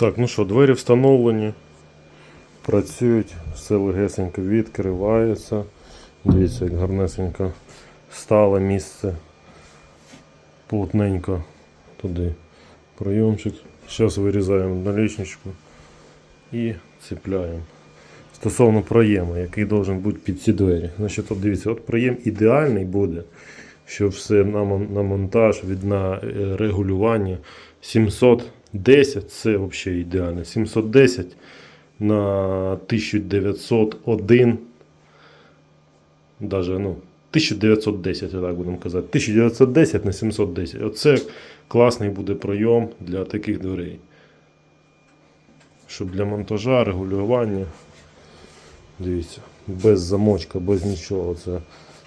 Так, ну що, двері встановлені, працюють, все легесенько відкривається. Дивіться, як гарнесенько стало місце плотненько туди прийомчик. Зараз вирізаємо налічничку і ціпляємо. Стосовно проєму, який має бути під ці двері. Значить, от Дивіться, от проєм ідеальний буде, щоб все на монтаж від на е, регулювання 700. 10 це взагалі ідеально. 710 на 1901. Даже, ну, 1910, так будемо казати. 1910 на 710. Оце класний буде пройом для таких дверей. Щоб для монтажа, регулювання. Дивіться, без замочка, без нічого. Це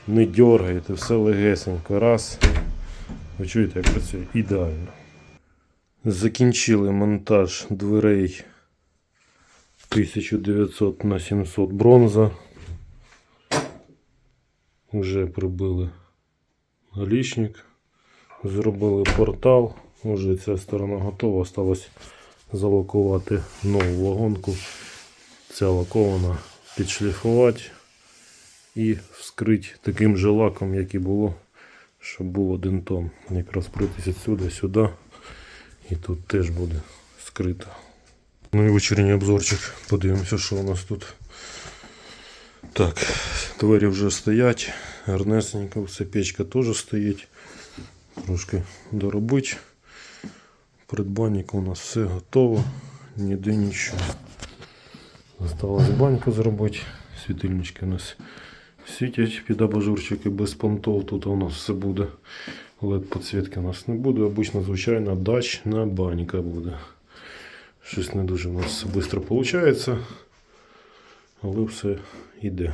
не дергаєте, все легесенько. Раз. Ви чуєте, як працює? Ідеально. Закінчили монтаж дверей 1900 на 700 бронза. Вже прибили галічник, зробили портал. Уже ця сторона готова. Осталось залакувати нову вагонку. Ця лакована підшліфувати і вскрити таким же лаком, як і було, щоб був один тон. Якраз пройтися сюди, сюди. І тут теж буде скрито. Ну і вечірній обзорчик. Подивимося, що у нас тут. Так, двері вже стоять. Гарнесенько, все печка теж стоїть. Трошки доробить. Придбанник у нас все готово. Ніде нічого. Осталось баньку зробити. Світильнички у нас світять під абажурчики без понтов. Тут у нас все буде. LED підсвітки у нас не буде. Обично, звичайна дачна банька буде. Щось не дуже у нас швидко виходить. Але все йде.